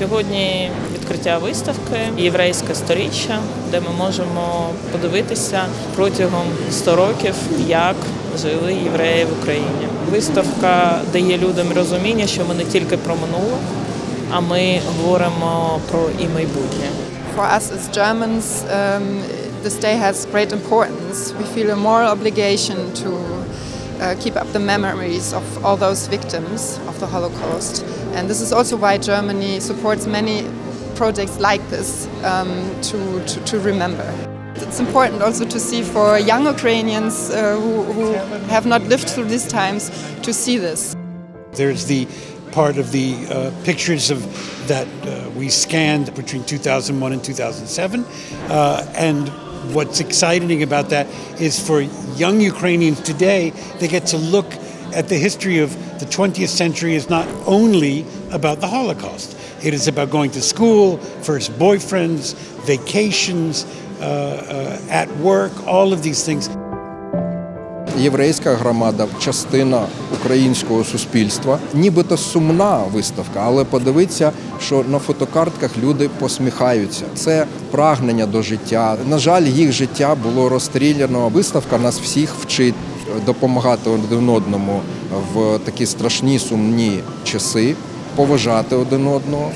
Сьогодні відкриття виставки Єврейське сторіччя, де ми можемо подивитися протягом 100 років, як жили євреї в Україні. Виставка дає людям розуміння, що ми не тільки про минуле, а ми говоримо про і майбутнє. For us as Germans, um, this day has great importance. We feel a moral obligation to uh, keep up the memories of all those victims of the Holocaust. And this is also why Germany supports many projects like this um, to, to, to remember. It's important also to see for young Ukrainians uh, who, who have not lived through these times to see this. There's the part of the uh, pictures of that uh, we scanned between 2001 and 2007, uh, and what's exciting about that is for young Ukrainians today, they get to look at the history of the 20th century is not only about the Holocaust. It is about going to school, first boyfriends, vacations, uh, uh, at work, all of these things. Єврейська громада частина українського суспільства. Нібито сумна виставка, але подивіться, що на фотокартках люди посміхаються. Це прагнення до життя. На жаль, їх життя було розстріляно. Виставка нас всіх вчить допомагати один одному в такі страшні сумні часи, поважати один одного,